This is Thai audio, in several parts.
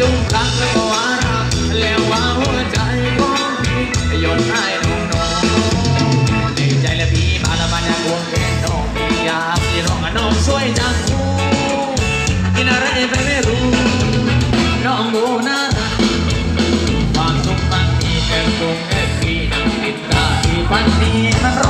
จงรักแล้ววารักแล้วว่าหัวใจของพี่ยนให้น้องน้องในใจและพี่มาละมันอยากวงแกนน้องอยากที่รองน้องสวยจังกินอะไรไปไม่รู้น้องดูนะความสุขมันมีแต่ตรงแค่พี่นั่งติดตาที่พันนี้มันร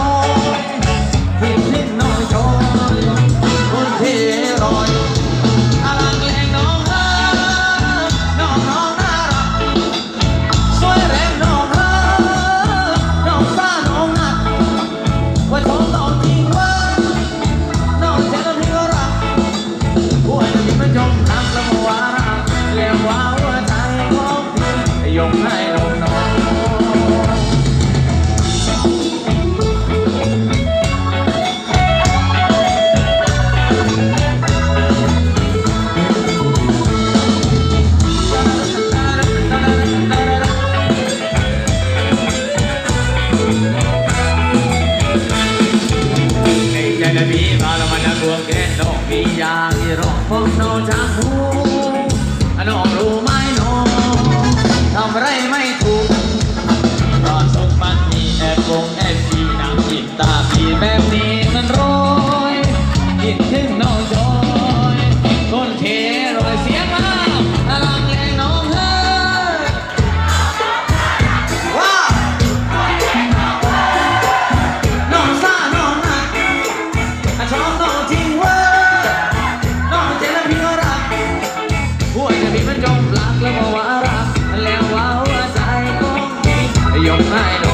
บีบาลมันกวงแก่ต้องมียาที่รองพวกน้องจากหู your mind.